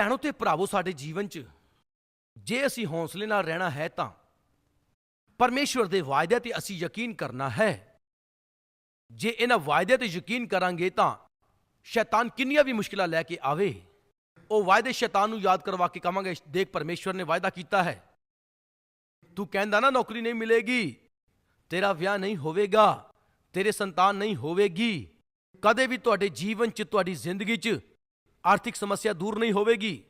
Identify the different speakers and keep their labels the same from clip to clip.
Speaker 1: ਭੈਣੋ ਤੇ ਭਰਾਵੋ, ਸਾਡੇ ਜੀਵਨ 'ਚ ਜੇ ਅਸੀਂ ਹੌਸਲੇ ਨਾਲ ਰਹਿਣਾ ਹੈ ਤਾਂ ਪਰਮੇਸ਼ਵਰ ਦੇ ਵਾਅਦੇ ਤੇ ਅਸੀਂ ਯਕੀਨ ਕਰਨਾ ਹੈ। ਜੇ ਇਹਨਾਂ ਵਾਅਦੇ ਤੇ ਯਕੀਨ ਕਰਾਂਗੇ ਤਾਂ ਸ਼ੈਤਾਨ ਕਿੰਨੀਆਂ ਵੀ ਮੁਸ਼ਕਿਲਾਂ ਲੈ ਕੇ ਆਵੇ, ਉਹ ਵਾਅਦੇ ਸ਼ੈਤਾਨ ਨੂੰ ਯਾਦ ਕਰਵਾ ਕੇ ਕਵਾਂਗੇ ਦੇਖ ਪਰਮੇਸ਼ਵਰ ਨੇ ਵਾਅਦਾ ਕੀਤਾ ਹੈ। ਤੂੰ ਕਹਿੰਦਾ ਨਾ, ਨੌਕਰੀ ਨਹੀਂ ਮਿਲੇਗੀ, ਤੇਰਾ ਵਿਆਹ ਨਹੀਂ ਹੋਵੇਗਾ, ਤੇਰੇ ਸੰਤਾਨ ਨਹੀਂ ਹੋਵੇਗੀ, ਕਦੇ ਵੀ ਤੁਹਾਡੇ ਜੀਵਨ 'ਚ, ਤੁਹਾਡੀ ਜ਼ਿੰਦਗੀ 'ਚ ਆਰਥਿਕ ਸਮੱਸਿਆ ਦੂਰ ਨਹੀਂ ਹੋਵੇਗੀ।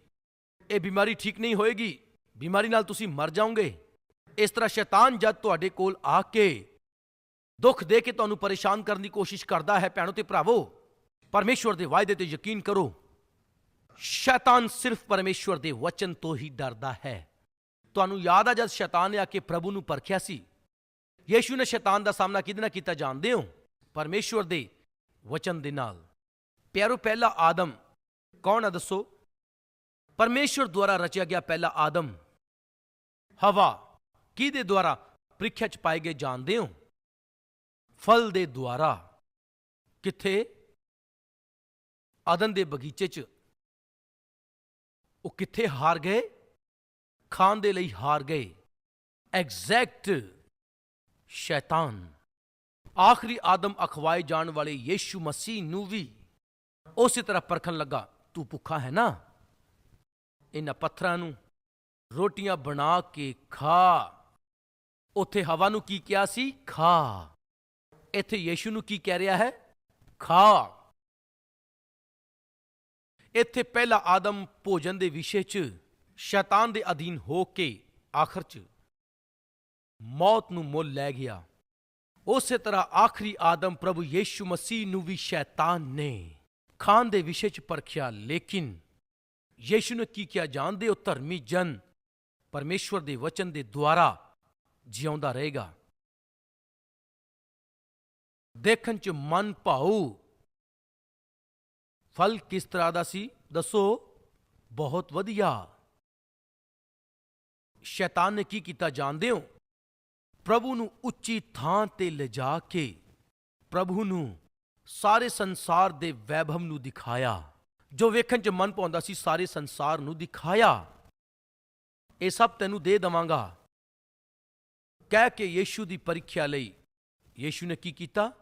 Speaker 1: ਇਹ ਬਿਮਾਰੀ ਠੀਕ ਨਹੀਂ ਹੋਏਗੀ। ਬਿਮਾਰੀ ਨਾਲ ਤੁਸੀਂ ਮਰ ਜਾਓਗੇ। ਇਸ ਤਰ੍ਹਾਂ ਸ਼ੈਤਾਨ ਜਦ ਤੁਹਾਡੇ ਕੋਲ ਆ ਕੇ ਦੁੱਖ ਦੇ ਕੇ ਤੁਹਾਨੂੰ ਪਰੇਸ਼ਾਨ ਕਰਨ ਦੀ ਕੋਸ਼ਿਸ਼ ਕਰਦਾ ਹੈ, ਭੈਣੋ ਤੇ ਭਰਾਵੋ, ਪਰਮੇਸ਼ਵਰ ਦੇ ਵਾਅਦੇ ਤੇ ਯਕੀਨ ਕਰੋ। ਸ਼ੈਤਾਨ ਸਿਰਫ ਪਰਮੇਸ਼ਵਰ ਦੇ ਵਚਨ ਤੋਂ ਹੀ ਡਰਦਾ ਹੈ। ਤੁਹਾਨੂੰ ਯਾਦ ਆ ਜਦ ਸ਼ੈਤਾਨ ਨੇ ਆ ਕੇ ਪ੍ਰਭੂ ਨੂੰ ਪਰਖਿਆ ਸੀ? ਯੀਸ਼ੂ ਨੇ ਸ਼ੈਤਾਨ ਦਾ ਸਾਹਮਣਾ ਕਿਹਦੇ ਨਾਲ ਕੀਤਾ ਜਾਣਦੇ ਹੋ? ਪਰਮੇਸ਼ਵਰ ਦੇ ਵਚਨ ਦੇ ਨਾਲ। ਪਿਆਰੋ, ਪਹਿਲਾ ਆਦਮ ਕੌਣ ਆ ਦੱਸੋ? ਪਰਮੇਸ਼ਵਰ ਦੁਆਰਾ ਰਚਿਆ ਗਿਆ ਪਹਿਲਾ ਆਦਮ। ਹਵਾ, ਕਿਹਦੇ ਦੁਆਰਾ ਪ੍ਰੀਖਿਆ ਚ ਪਾਏ ਗਏ ਜਾਣਦੇ ਹੋ? ਫਲ ਦੇ ਦੁਆਰਾ। ਕਿੱਥੇ? ਆਦਨ ਦੇ ਬਗੀਚੇ ਚ। ਉਹ ਕਿੱਥੇ ਹਾਰ ਗਏ? ਖਾਣ ਦੇ ਲਈ ਹਾਰ ਗਏ। ਐਗਜ਼ੈਕਟ ਸ਼ੈਤਾਨ। ਆਖਰੀ ਆਦਮ ਅਖਵਾਏ ਜਾਣ ਵਾਲੇ ਯੀਸ਼ੂ ਮਸੀਹ ਨੂੰ ਵੀ ਉਸੇ ਤਰ੍ਹਾਂ ਪਰਖਣ ਲੱਗਾ। ਤੂੰ ਭੁੱਖਾ ਹੈ ਨਾ? ਇਹਨਾਂ ਪੱਥਰਾਂ ਨੂੰ ਰੋਟੀਆਂ ਬਣਾ ਕੇ ਖਾ। ਉੱਥੇ ਹਵਾ ਨੂੰ ਕੀ ਕਿਹਾ ਸੀ? ਖਾ। ਇੱਥੇ ਯੀਸ਼ੂ ਨੂੰ ਕੀ ਕਹਿ ਰਿਹਾ ਹੈ? ਖਾ। ਇੱਥੇ ਪਹਿਲਾ ਆਦਮ ਭੋਜਨ ਦੇ ਵਿਸ਼ੇ 'ਚ ਸ਼ੈਤਾਨ ਦੇ ਅਧੀਨ ਹੋ ਕੇ ਆਖਰ 'ਚ ਮੌਤ ਨੂੰ ਮੁੱਲ ਲੈ ਗਿਆ। ਉਸੇ ਤਰ੍ਹਾਂ ਆਖਰੀ ਆਦਮ ਪ੍ਰਭੂ ਯੀਸ਼ੂ ਮਸੀਹ ਨੂੰ ਵੀ ਸ਼ੈਤਾਨ ਨੇ। ਖਾਨ ਦੇ ਵਿਸ਼ੇ 'ਚ ਪਰਖਿਆ, ਲੇਕਿਨ ਯੀਸ਼ੂ ਨੇ ਕੀ ਕਿਹਾ? ਜਾਣਦੇ ਹੋ ਧਰਮੀ ਜਨ ਪਰਮੇਸ਼ਵਰ ਦੇ ਵਚਨ ਦੇ ਦੁਆਰਾ ਜਿਉਂਦਾ ਰਹੇਗਾ। ਦੇਖਣ 'ਚ ਮਨ ਭਾਉ, ਫਲ ਕਿਸ ਤਰ੍ਹਾਂ ਦਾ ਸੀ? ਦੱਸੋ, ਬਹੁਤ ਵਧੀਆ। ਸ਼ੈਤਾਨ ਨੇ ਕੀ ਕੀਤਾ ਜਾਣਦੇ ਹੋ? ਪ੍ਰਭੂ ਨੂੰ ਉੱਚੀ ਥਾਂ ਤੇ ਲਿਜਾ ਕੇ, ਪ੍ਰਭੂ ਨੂੰ ਸਾਰੇ ਸੰਸਾਰ ਦੇ ਵੈਭਵ ਨੂੰ ਦਿਖਾਇਆ। ਜੋ ਵੇਖਣ 'ਚ ਮਨ ਪਾਉਂਦਾ ਸੀ, ਸਾਰੇ ਸੰਸਾਰ ਨੂੰ ਦਿਖਾਇਆ। ਇਹ ਸਭ ਤੈਨੂੰ ਦੇ ਦਵਾਂਗਾ। ਕਹਿ ਕੇ ਯੀਸ਼ੂ ਦੀ ਪਰੀਖਿਆ ਲਈ ਯੀਸ਼ੂ ਨੇ ਕੀ ਕੀਤਾ?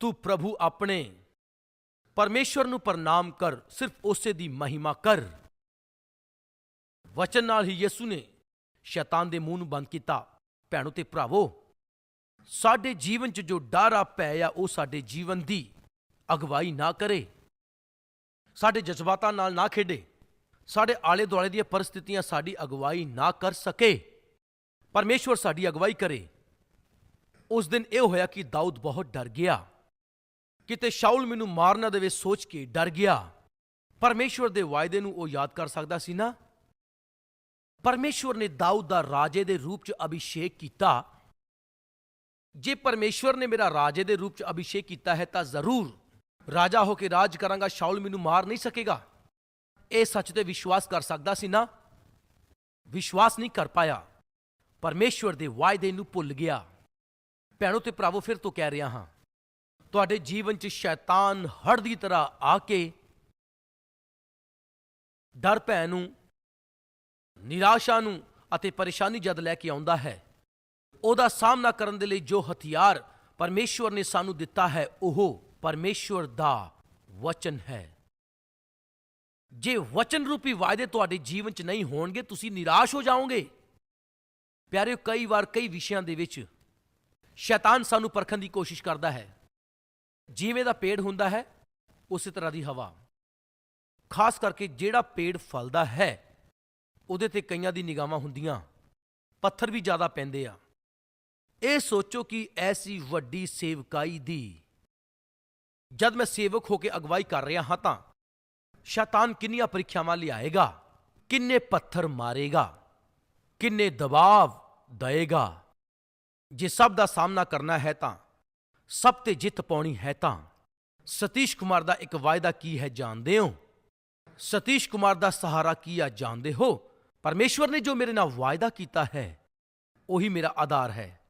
Speaker 1: ਤੂੰ ਪ੍ਰਭੂ ਆਪਣੇ, ਪਰਮੇਸ਼ਵਰ ਨੂੰ ਪ੍ਰਣਾਮ ਕਰ, ਸਿਰਫ ਉਸੇ ਦੀ ਮਹਿਮਾ ਕਰ। ਵਚਨ ਨਾਲ ਹੀ ਯਿਸੂ ਨੇ ਸ਼ੈਤਾਨ ਦੇ ਮੂੰਹ ਨੂੰ ਬੰਦ ਕੀਤਾ। ਭੈਣੋ ਤੇ ਭਰਾਵੋ ਸਾਡੇ ਜੀਵਨ 'ਚ ਜੋ ਡਰ ਆ ਪੈ ਆ, ਉਹ ਸਾਡੇ ਜੀਵਨ ਦੀ ਅਗਵਾਈ ਨਾ ਕਰੇ। ਸਾਡੇ ਜਜ਼ਬਾਤਾਂ ਨਾਲ ਨਾ ਖੇਡੇ। ਸਾਡੇ ਆਲੇ ਦੁਆਲੇ ਦੀਆਂ ਪਰਿਸਥਿਤੀਆਂ ਸਾਡੀ ਅਗਵਾਈ ਨਾ ਕਰ ਸਕੇ। ਪਰਮੇਸ਼ਵਰ ਸਾਡੀ ਅਗਵਾਈ ਕਰੇ। ਉਸ ਦਿਨ ਇਹ ਹੋਇਆ ਕਿ ਦਾਊਦ ਬਹੁਤ ਡਰ ਗਿਆ। ਕਿਤੇ ਸ਼ਾਉਲ ਮੈਨੂੰ ਮਾਰ ਨਾ ਦੇਵੇ ਸੋਚ ਕੇ ਡਰ ਗਿਆ। ਪਰਮੇਸ਼ਵਰ ਦੇ ਵਾਅਦੇ ਨੂੰ ਉਹ ਯਾਦ ਕਰ ਸਕਦਾ ਸੀ ਨਾ? ਪਰਮੇਸ਼ਵਰ ਨੇ ਦਾਊਦ ਦਾ ਰਾਜੇ ਦੇ ਰੂਪ 'ਚ ਅਭਿਸ਼ੇਕ ਕੀਤਾ। ਜੇ ਪਰਮੇਸ਼ਵਰ ਨੇ ਮੇਰਾ ਰਾਜੇ ਦੇ ਰੂਪ 'ਚ ਅਭਿਸ਼ੇਕ ਕੀਤਾ ਹੈ, ਤਾਂ ਜ਼ਰੂਰ ਰਾਜਾ ਹੋ ਕੇ ਰਾਜ ਕਰਾਂਗਾ। ਸ਼ਾਉਲ ਮੈਨੂੰ ਮਾਰ ਨਹੀਂ ਸਕੇਗਾ। ਇਹ ਸੱਚ ਤੇ ਵਿਸ਼ਵਾਸ ਕਰ ਸਕਦਾ ਸੀ ਨਾ? ਵਿਸ਼ਵਾਸ ਨਹੀਂ ਕਰ ਪਾਇਆ। ਪਰਮੇਸ਼ਵਰ ਦੇ ਵਾਅਦੇ ਨੂੰ ਭੁੱਲ ਗਿਆ। ਭੈਣੋ ਤੇ ਭਰਾਵੋ, ਫਿਰ ਤੋਂ ਕਹਿ ਰਿਹਾ ਹਾਂ, ਤੁਹਾਡੇ ਜੀਵਨ 'ਚ ਸ਼ੈਤਾਨ ਹੜ ਦੀ ਤਰ੍ਹਾਂ ਆ ਕੇ ਡਰ ਭੈ ਨੂੰ, ਨਿਰਾਸ਼ਾ ਨੂੰ ਅਤੇ ਪਰੇਸ਼ਾਨੀ ਜਦ ਲੈ ਕੇ ਆਉਂਦਾ ਹੈ ਉਹਦਾ ਸਾਹਮਣਾ ਕਰਨ ਦੇ ਲਈ ਜੋ ਹਥਿਆਰ ਪਰਮੇਸ਼ਵਰ ਨੇ ਸਾਨੂੰ ਦਿੱਤਾ ਹੈ, ਉਹ ਪਰਮੇਸ਼ਵਰ ਦਾ ਵਚਨ ਹੈ। ਜੇ ਵਚਨ ਰੂਪੀ ਵਾਅਦੇ ਤੁਹਾਡੇ ਜੀਵਨ 'ਚ ਨਹੀਂ ਹੋਣਗੇ, ਤੁਸੀਂ ਨਿਰਾਸ਼ ਹੋ ਜਾਓਗੇ। ਪਿਆਰਿਓ, ਕਈ ਵਾਰ ਕਈ ਵਿਸ਼ਿਆਂ ਦੇ ਵਿੱਚ ਸ਼ੈਤਾਨ ਸਾਨੂੰ ਪਰਖਣ ਦੀ ਕੋਸ਼ਿਸ਼ ਕਰਦਾ ਹੈ। ਜਿਵੇਂ ਦਾ ਪੇੜ ਹੁੰਦਾ ਹੈ, ਉਸੇ ਤਰ੍ਹਾਂ ਦੀ ਹਵਾ। ਖਾਸ ਕਰਕੇ ਜਿਹੜਾ ਪੇੜ ਫਲਦਾ ਹੈ, ਉਹਦੇ ਤੇ ਕਈਆਂ ਦੀ ਨਿਗਾਹਾਂ ਹੁੰਦੀਆਂ, ਪੱਥਰ ਵੀ ਜ਼ਿਆਦਾ ਪੈਂਦੇ ਆ। ਇਹ ਸੋਚੋ ਕਿ ਐਸੀ ਵੱਡੀ ਸੇਵਕਾਈ ਦੀ ਜਦ ਮੈਂ ਸੇਵਕ ਹੋ ਕੇ ਅਗਵਾਈ ਕਰ ਰਿਹਾ ਹਾਂ ਤਾਂ ਸ਼ੈਤਾਨ ਕਿੰਨੀਆਂ ਪ੍ਰੀਖਿਆਵਾਂ ਲਿਆਏਗਾ, ਕਿੰਨੇ ਪੱਥਰ ਮਾਰੇਗਾ, ਕਿੰਨੇ ਦਬਾਅ ਦਏਗਾ। ਜੇ ਸਭ ਦਾ ਸਾਹਮਣਾ ਕਰਨਾ ਹੈ ਤਾਂ, ਸਭ ਤੇ ਜਿੱਤ ਪਾਉਣੀ ਹੈ ਤਾਂ, ਸਤੀਸ਼ ਕੁਮਾਰ ਦਾ ਇੱਕ ਵਾਅਦਾ ਕੀ ਹੈ ਜਾਣਦੇ ਹੋ? ਸਤੀਸ਼ ਕੁਮਾਰ ਦਾ ਸਹਾਰਾ ਕੀ ਆ ਜਾਣਦੇ ਹੋ? ਪਰਮੇਸ਼ਵਰ ਨੇ ਜੋ ਮੇਰੇ ਨਾਲ ਵਾਅਦਾ ਕੀਤਾ ਹੈ, ਉਹੀ ਮੇਰਾ ਆਧਾਰ ਹੈ।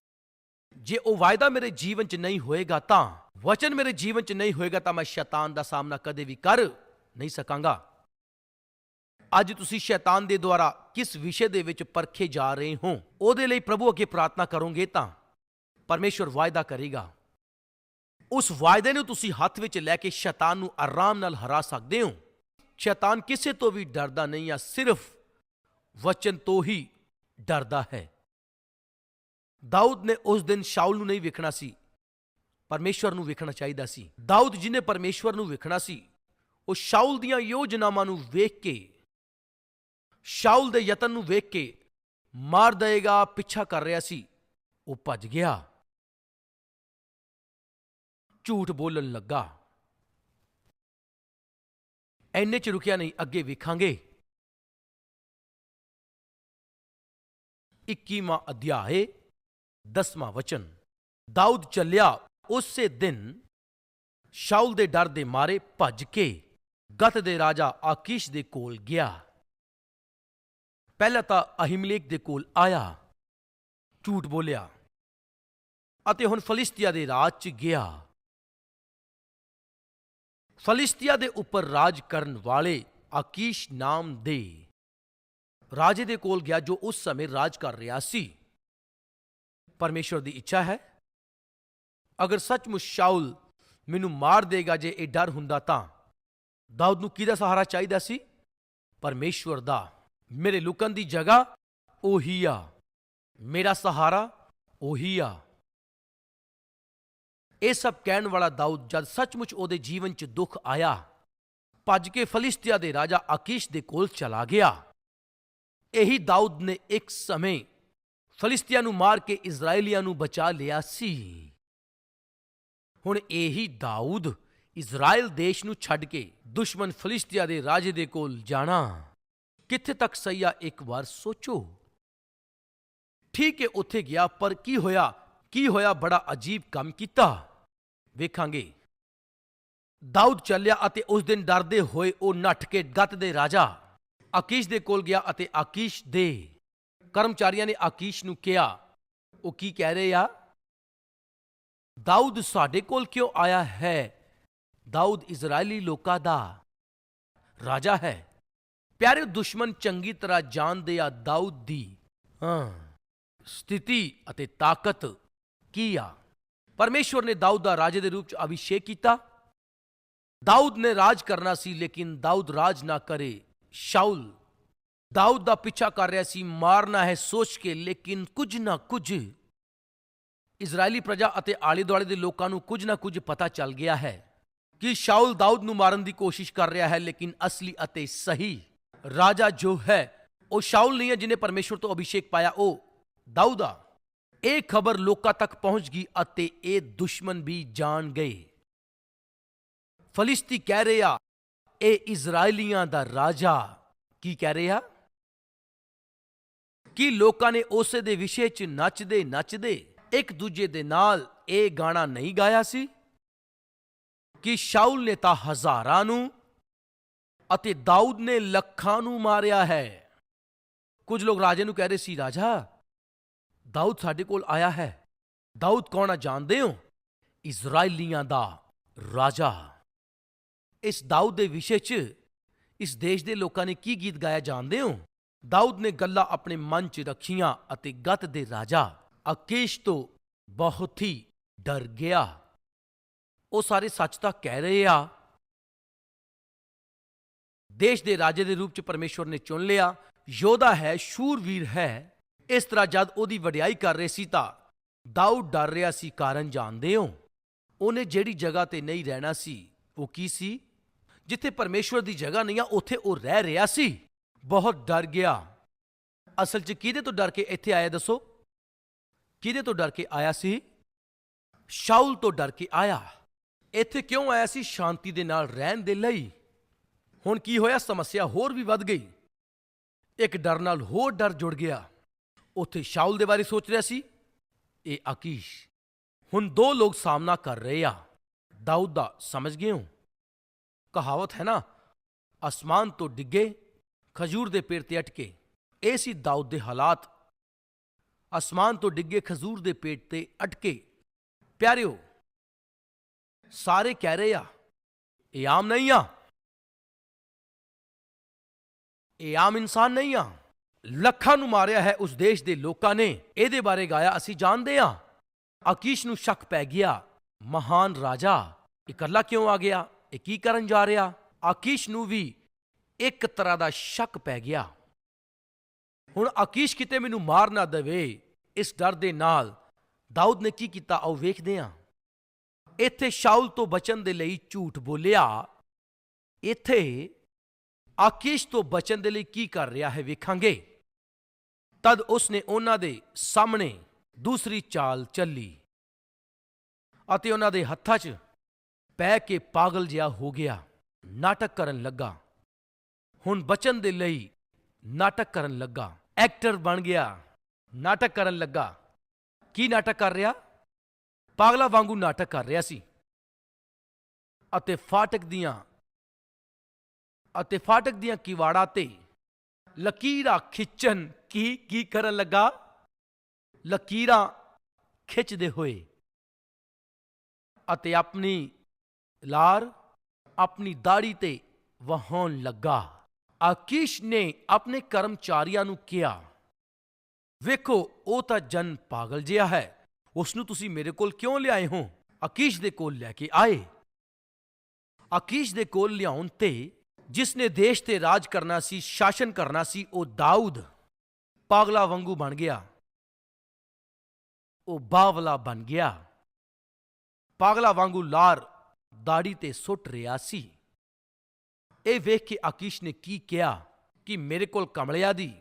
Speaker 1: ਜੇ ਉਹ ਵਾਅਦਾ ਮੇਰੇ ਜੀਵਨ 'ਚ ਨਹੀਂ ਹੋਏਗਾ ਤਾਂ, ਵਚਨ ਮੇਰੇ ਜੀਵਨ 'ਚ ਨਹੀਂ ਹੋਏਗਾ ਤਾਂ ਮੈਂ ਸ਼ੈਤਾਨ ਦਾ ਸਾਹਮਣਾ ਕਦੇ ਵੀ ਕਰ ਨਹੀਂ ਸਕਾਂਗਾ। ਅੱਜ ਤੁਸੀਂ ਸ਼ੈਤਾਨ ਦੇ ਦੁਆਰਾ ਕਿਸ ਵਿਸ਼ੇ ਦੇ ਵਿੱਚ ਪਰਖੇ ਜਾ ਰਹੇ ਹੋ, ਉਹਦੇ ਲਈ ਪ੍ਰਭੂ ਅੱਗੇ ਪ੍ਰਾਰਥਨਾ ਕਰੋਗੇ ਤਾਂ ਪਰਮੇਸ਼ਵਰ ਵਾਅਦਾ ਕਰੇਗਾ। ਉਸ ਵਾਅਦੇ ਨੂੰ ਤੁਸੀਂ ਹੱਥ ਵਿੱਚ ਲੈ ਕੇ ਸ਼ੈਤਾਨ ਨੂੰ ਆਰਾਮ ਨਾਲ ਹਰਾ ਸਕਦੇ ਹੋ। ਸ਼ੈਤਾਨ ਕਿਸੇ ਤੋਂ ਵੀ ਡਰਦਾ ਨਹੀਂ ਆ, ਸਿਰਫ ਵਚਨ ਤੋਂ ਹੀ ਡਰਦਾ ਹੈ। ਦਾਊਦ ਨੇ ਉਸ ਦਿਨ ਸ਼ਾਉਲ ਨੂੰ ਨਹੀਂ ਵੇਖਣਾ ਸੀ, ਪਰਮੇਸ਼ਵਰ ਨੂੰ ਵੇਖਣਾ ਚਾਹੀਦਾ ਸੀ। ਦਾਊਦ ਜਿਹਨੇ ਪਰਮੇਸ਼ਵਰ ਨੂੰ ਵੇਖਣਾ ਸੀ, ਉਹ ਸ਼ਾਉਲ ਦੀਆਂ ਯੋਜਨਾਵਾਂ ਨੂੰ ਵੇਖ ਕੇ ਸ਼ਾਉਲ ਦੇ ਯਤਨ ਨੂੰ ਵੇਖ ਕੇ ਮਾਰ ਦੇਗਾ ਪਿੱਛਾ ਕਰ ਰਿਹਾ ਸੀ। ਉਹ ਭੱਜ ਗਿਆ। ਝੂਠ ਬੋਲਣ ਲੱਗਾ। ਐਨੇ ਚ ਰੁਕਿਆ ਨਹੀਂ, ਅੱਗੇ ਵੇਖਾਂਗੇ। 21ਵਾਂ ਅਧਿਆਏ 10ਵਾਂ ਵਚਨ, ਦਾਊਦ ਚੱਲਿਆ, ਉਸੇ ਦਿਨ ਸ਼ਾਉਲ ਦੇ ਡਰ ਦੇ ਮਾਰੇ ਭੱਜ ਕੇ ਗਤ ਦੇ ਰਾਜਾ ਆਕੀਸ਼ ਦੇ ਕੋਲ ਗਿਆ। ਪਹਿਲਾਂ ਤਾਂ ਅਹਿਮਲੇਖ ਦੇ ਕੋਲ ਆਇਆ, ਝੂਠ ਬੋਲਿਆ ਅਤੇ ਹੁਣ ਫਲਿਸਤੀਆ ਦੇ ਰਾਜ 'ਚ ਗਿਆ। ਫਲਿਸਤੀਆ ਦੇ ਉੱਪਰ ਰਾਜ ਕਰਨ ਵਾਲੇ ਆਕੀਸ਼ ਨਾਮ ਦੇ ਰਾਜੇ ਦੇ ਕੋਲ ਗਿਆ ਜੋ ਉਸ ਸਮੇਂ ਰਾਜ ਕਰ ਰਿਹਾ ਸੀ। ਪਰਮੇਸ਼ਵਰ ਦੀ ਇੱਛਾ ਹੈ? ਅਗਰ ਸੱਚਮੁੱਚ ਸ਼ਾਉਲ ਮੈਨੂੰ ਮਾਰ ਦੇਗਾ ਜੇ ਇਹ ਡਰ ਹੁੰਦਾ ਤਾਂ, ਦਾਊਦ ਨੂੰ ਕਿਹਦਾ ਸਹਾਰਾ ਚਾਹੀਦਾ ਸੀ? ਪਰਮੇਸ਼ਵਰ ਦਾ। ਮੇਰੇ ਲੁਕਣ ਦੀ ਜਗ੍ਹਾ ਉਹੀ ਆ। ਮੇਰਾ ਸਹਾਰਾ ਉਹੀ ਆ। ਇਹ ਸਭ ਕਹਿਣ ਵਾਲਾ ਦਾਊਦ ਜਦ ਸੱਚਮੁੱਚ ਉਹਦੇ ਜੀਵਨ 'ਚ ਦੁੱਖ ਆਇਆ, ਭੱਜ ਕੇ ਫਲਿਸਤੀਆ ਦੇ ਰਾਜਾ ਆਕੀਸ਼ ਦੇ ਕੋਲ ਚਲਾ ਗਿਆ। ਇਹੀ ਦਾਊਦ ਨੇ ਇੱਕ ਸਮੇਂ ਫਲਿਸਤੀਆਂ ਨੂੰ ਮਾਰ ਕੇ ਇਜ਼ਰਾਈਲੀਆਂ ਨੂੰ ਬਚਾ ਲਿਆ ਸੀ। ਹੁਣ ਇਹੀ ਦਾਊਦ ਇਜ਼ਰਾਈਲ ਦੇਸ਼ ਨੂੰ ਛੱਡ ਕੇ ਦੁਸ਼ਮਣ ਫਲਿਸਤੀਆ ਦੇ ਰਾਜੇ ਦੇ ਕੋਲ ਜਾਣਾ। ਕਿੱਥੇ ਤੱਕ ਸਹੀ ਆ ਇੱਕ ਵਾਰ ਸੋਚੋ। ਠੀਕ ਹੈ, ਉੱਥੇ ਗਿਆ, ਪਰ ਕੀ ਹੋਇਆ? ਕੀ ਹੋਇਆ? ਬੜਾ ਅਜੀਬ ਕੰਮ ਕੀਤਾ। ਵੇਖਾਂਗੇ। ਦਾਊਦ ਚੱਲਿਆ ਅਤੇ ਉਸ ਦਿਨ ਡਰਦੇ ਹੋਏ ਉਹ ਨੱਠ ਕੇ ਗਤ ਦੇ ਰਾਜਾ ਆਕੀਸ਼ ਦੇ ਕੋਲ ਗਿਆ ਅਤੇ ਆਕੀਸ਼ ਦੇ ਕਰਮਚਾਰੀਆਂ ਨੇ ਆਕੀਸ਼ ਨੂੰ ਕਿਹਾ, ਉਹ ਕੀ ਕਹਿ ਰਹੇ ਆ? ਦਾਊਦ ਸਾਡੇ ਕੋਲ ਕਿਉਂ ਆਇਆ ਹੈ? ਦਾਊਦ ਇਜ਼ਰਾਈਲੀ ਲੋਕਾਂ ਦਾ ਰਾਜਾ ਹੈ। ਪਿਆਰੇ ਦੁਸ਼ਮਣ ਚੰਗੀ ਤਰ੍ਹਾਂ ਜਾਣਦੇ ਆ ਦਾਊਦ ਦੀ ਹਾਂ ਸਥਿਤੀ ਅਤੇ ਤਾਕਤ ਕੀ ਆ? ਪਰਮੇਸ਼ਵਰ ਨੇ ਦਾਊਦ ਦਾ ਰਾਜੇ ਦੇ ਰੂਪ ਚ ਅਭਿਸ਼ੇਕ ਕੀਤਾ। ਦਾਊਦ ਨੇ ਰਾਜ ਕਰਨਾ ਸੀ, ਲੇਕਿਨ ਦਾਊਦ ਰਾਜ ਨਾ ਕਰੇ। ਸ਼ਾਉਲ ਦਾਊਦ ਦਾ ਪਿੱਛਾ ਕਰ ਰਿਹਾ ਸੀ ਮਾਰਨਾ ਹੈ ਸੋਚ ਕੇ ਲੇਕਿਨ ਕੁਝ ਨਾ ਕੁਝ ਇਜ਼ਰਾਈਲੀ ਪ੍ਰਜਾ ਅਤੇ ਆਲੇ ਦੁਆਲੇ ਦੇ ਲੋਕਾਂ ਨੂੰ ਕੁਝ ਨਾ ਕੁਝ ਪਤਾ ਚੱਲ ਗਿਆ ਹੈ ਕਿ ਸ਼ਾਉਲ ਦਾਊਦ ਨੂੰ ਮਾਰਨ ਦੀ ਕੋਸ਼ਿਸ਼ ਕਰ ਰਿਹਾ ਹੈ ਲੇਕਿਨ ਅਸਲੀ ਅਤੇ ਸਹੀ ਰਾਜਾ ਜੋ ਹੈ ਉਹ ਸ਼ਾਉਲ ਨਹੀਂ ਹੈ ਜਿਨੇ ਪਰਮੇਸ਼ਵਰ ਤੋਂ ਅਭਿਸ਼ੇਕ ਪਾਇਆ ਉਹ ਦਾਊਦਾ ਇਹ ਖਬਰ ਲੋਕਾਂ ਤੱਕ ਪਹੁੰਚ ਗਈ ਅਤੇ ਇਹ ਦੁਸ਼ਮਣ ਵੀ ਜਾਣ ਗਏ ਫਲਿਸਤੀ ਕਹਿ ਰਿਹਾ ਇਹ ਇਜ਼ਰਾਈਲੀਆਂ ਦਾ ਰਾਜਾ ਕੀ ਕਹਿ ਰਿਹਾ ਕਿ ਲੋਕਾਂ ਨੇ ਉਸੇ ਦੇ ਵਿਸ਼ੇ 'ਚ ਨੱਚਦੇ ਨੱਚਦੇ ਇੱਕ ਦੂਜੇ ਦੇ ਨਾਲ ਇਹ ਗਾਣਾ ਨਹੀਂ ਗਾਇਆ ਸੀ? ਕਿ ਸ਼ਾਉਲ ਨੇ ਤਾਂ ਹਜ਼ਾਰਾਂ ਨੂੰ ਅਤੇ ਦਾਊਦ ਨੇ ਲੱਖਾਂ ਨੂੰ ਮਾਰਿਆ ਹੈ। ਕੁਝ ਲੋਕ ਰਾਜੇ ਨੂੰ ਕਹਿ ਰਹੇ ਸੀ, ਰਾਜਾ, ਦਾਊਦ ਸਾਡੇ ਕੋਲ ਆਇਆ ਹੈ। ਦਾਊਦ ਕੌਣ ਆ ਜਾਣਦੇ ਹੋ? ਇਜ਼ਰਾਈਲੀਆਂ ਦਾ ਰਾਜਾ। ਇਸ ਦਾਊਦ ਦੇ ਵਿਸ਼ੇ 'ਚ ਇਸ ਦੇਸ਼ ਦੇ ਲੋਕਾਂ ਨੇ ਕੀ ਗੀਤ ਗਾਇਆ ਜਾਣਦੇ ਹੋ? ਦਾਊਦ ਨੇ ਗੱਲਾਂ ਆਪਣੇ ਮਨ 'ਚ ਰੱਖੀਆਂ ਅਤੇ ਗਤ ਦੇ ਰਾਜਾ ਅਕੀਸ਼ ਤੋਂ ਬਹੁਤ ਹੀ ਡਰ ਗਿਆ। ਉਹ ਸਾਰੇ ਸੱਚ ਤਾਂ ਕਹਿ ਰਹੇ ਆ। ਦੇਸ਼ ਦੇ ਰਾਜੇ ਦੇ ਰੂਪ 'ਚ ਪਰਮੇਸ਼ਵਰ ਨੇ ਚੁਣ ਲਿਆ। ਯੋਧਾ ਹੈ ਸ਼ੂਰਵੀਰ ਹੈ। ਇਸ ਤਰ੍ਹਾਂ ਜਦ ਉਹਦੀ ਵਡਿਆਈ ਕਰ ਰਹੇ ਸੀ ਤਾਂ ਦਾਊਦ ਡਰ ਰਿਹਾ ਸੀ ਕਾਰਨ ਜਾਣਦੇ ਹੋ। ਉਹਨੇ ਜਿਹੜੀ ਜਗ੍ਹਾ ਤੇ ਨਹੀਂ ਰਹਿਣਾ ਸੀ, ਉਹ ਕੀ ਸੀ? ਜਿੱਥੇ ਪਰਮੇਸ਼ਵਰ ਦੀ ਜਗ੍ਹਾ ਨਹੀਂ ਆ, ਉੱਥੇ ਉਹ ਰਹਿ ਰਿਹਾ ਸੀ। ਬਹੁਤ ਡਰ ਗਿਆ। ਅਸਲ 'ਚ ਕਿਹਦੇ ਤੋਂ ਡਰ ਕੇ ਇੱਥੇ ਆਇਆ ਦੱਸੋ? ਕਿਹਦੇ ਤੋਂ ਡਰ ਕੇ ਆਇਆ ਸੀ? ਸ਼ਾਉਲ ਤੋਂ ਡਰ ਕੇ ਆਇਆ। ਇੱਥੇ ਕਿਉਂ ਆਇਆ ਸੀ ਸ਼ਾਂਤੀ ਦੇ ਨਾਲ ਰਹਿਣ ਦੇ ਲਈ? ਹੁਣ ਕੀ ਹੋਇਆ? ਸਮੱਸਿਆ ਹੋਰ ਵੀ ਵੱਧ ਗਈ। ਇੱਕ ਡਰ ਨਾਲ ਹੋਰ ਡਰ ਜੁੜ ਗਿਆ। ਉੱਥੇ ਸ਼ਾਉਲ ਦੇ ਬਾਰੇ ਸੋਚ ਰਿਹਾ ਸੀ। ਇਹ ਆਕੀਸ਼। ਹੁਣ ਦੋ ਲੋਕ ਸਾਹਮਣਾ ਕਰ ਰਹੇ ਆ। ਦਾਊਦ ਦਾ ਸਮਝ ਗਏ ਹੋ? ਕਹਾਵਤ ਹੈ ਨਾ, ਅਸਮਾਨ ਤੋਂ ਡਿੱਗੇ ਖਜੂਰ ਦੇ ਪੇੜ ਤੇ ਅਟਕੇ। ਇਹ ਸੀ ਦਾਊਦ ਦੇ ਹਾਲਾਤ। ਅਸਮਾਨ ਤੋਂ ਡਿੱਗੇ ਖਜੂਰ ਦੇ ਪੇੜ ਤੇ ਅਟਕੇ। ਪਿਆਰਿਓ, ਸਾਰੇ ਕਹਿ ਰਹੇ ਆ, ਇਹ ਆਮ ਨਹੀਂ ਆ। ਇਹ ਆਮ ਇਨਸਾਨ ਨਹੀਂ ਆ। ਲੱਖਾਂ ਨੂੰ ਮਾਰਿਆ ਹੈ ਉਸ ਦੇਸ਼ ਦੇ ਲੋਕਾਂ ਨੇ। ਇਹਦੇ ਬਾਰੇ ਗਾਇਆ ਅਸੀਂ ਜਾਣਦੇ ਆ। ਆਕੀਸ਼ ਨੂੰ ਸ਼ੱਕ ਪੈ ਗਿਆ, ਮਹਾਨ ਰਾਜਾ। ਇਕੱਲਾ ਕਿਉਂ ਆ ਗਿਆ? ਇਹ ਕੀ ਕਰਨ ਜਾ ਰਿਹਾ? ਆਕੀਸ਼ ਨੂੰ ਵੀ ਇੱਕ ਤਰ੍ਹਾਂ ਦਾ ਸ਼ੱਕ ਪੈ ਗਿਆ। ਹੁਣ ਆਕੀਸ਼ ਕਿਤੇ ਮੈਨੂੰ ਮਾਰ ਨਾ ਦੇਵੇ, ਇਸ ਡਰ ਦੇ ਨਾਲ ਦਾਊਦ ਨੇ ਕੀ ਕੀਤਾ ਆਓ ਵੇਖਦੇ ਹਾਂ ਇੱਥੇ ਸ਼ਾਉਲ ਤੋਂ ਬਚਣ ਦੇ ਲਈ ਝੂਠ ਬੋਲਿਆ। ਇੱਥੇ ਆਕੀਸ਼ ਤੋਂ ਬਚਣ ਦੇ ਲਈ ਕੀ ਕਰ ਰਿਹਾ ਹੈ ਵੇਖਾਂਗੇ। ਤਦ ਉਸਨੇ ਉਹਨਾਂ ਦੇ ਸਾਹਮਣੇ ਦੂਸਰੀ ਚਾਲ ਚੱਲੀ ਅਤੇ ਉਹਨਾਂ ਦੇ ਹੱਥਾਂ 'ਚ ਪੈ ਕੇ ਪਾਗਲ ਜਿਹਾ ਹੋ ਗਿਆ। ਨਾਟਕ ਕਰਨ ਲੱਗਾ। ਹੁਣ ਬਚਣ ਦੇ ਲਈ ਨਾਟਕ ਕਰਨ ਲੱਗਾ। ਐਕਟਰ ਬਣ ਗਿਆ। ਨਾਟਕ ਕਰਨ ਲੱਗਾ। ਕੀ ਨਾਟਕ ਕਰ ਰਿਹਾ? ਪਾਗਲਾ ਵਾਂਗੂ ਨਾਟਕ ਕਰ ਰਿਹਾ ਸੀ। ਅਤੇ ਫਾਟਕ ਦੀਆਂ ਅਤੇ ਫਾਟਕ ਦੀਆਂ ਕਿਵਾੜਾਂ ਤੇ ਲਕੀਰਾਂ ਖਿੱਚਣ ਕੀ ਕੀ ਕਰਨ ਲੱਗਾ? ਲਕੀਰਾਂ ਖਿੱਚਦੇ ਹੋਏ ਅਤੇ ਆਪਣੀ ਲਾਰ, ਆਪਣੀ ਦਾੜੀ ਤੇ ਵਹਾਉਣ ਲੱਗਾ। ਆਕੀਸ਼ ਨੇ ਆਪਣੇ ਕਰਮਚਾਰੀਆਂ ਨੂੰ ਕਿਹਾ, ਵੇਖੋ, ਉਹ ਤਾਂ ਜਨ ਪਾਗਲ ਜਿਹਾ ਹੈ। ਉਸ ਨੂੰ ਤੁਸੀਂ ਮੇਰੇ ਕੋਲ ਕਿਉਂ ਲਿਆਏ ਹੋ? ਆਕੀਸ਼ ਦੇ ਕੋਲ ਲੈ ਕੇ ਆਏ। ਆਕੀਸ਼ ਦੇ ਕੋਲ ਲਿਆਉਣ ਤੇ ਜਿਸ ਨੇ ਦੇਸ਼ ਤੇ ਰਾਜ ਕਰਨਾ ਸੀ, ਸ਼ਾਸਨ ਕਰਨਾ ਸੀ, ਉਹ ਦਾਊਦ ਪਾਗਲਾ ਵਾਂਗੂ ਬਣ ਗਿਆ। ਉਹ ਬਾਵਲਾ ਬਣ ਗਿਆ। ਪਾਗਲਾ ਵਾਂਗੂ ਲਾਰ ਦਾੜੀ ਤੇ ਸੁੱਟ ਰਿਹਾ ਸੀ। ਇਹ ਵੇਖ ਕੇ ਆਕੀਸ਼ ਨੇ ਕੀ ਕਿਹਾ ਕਿ ਮੇਰੇ ਕੋਲ ਕਮਲਿਆ ਦੀ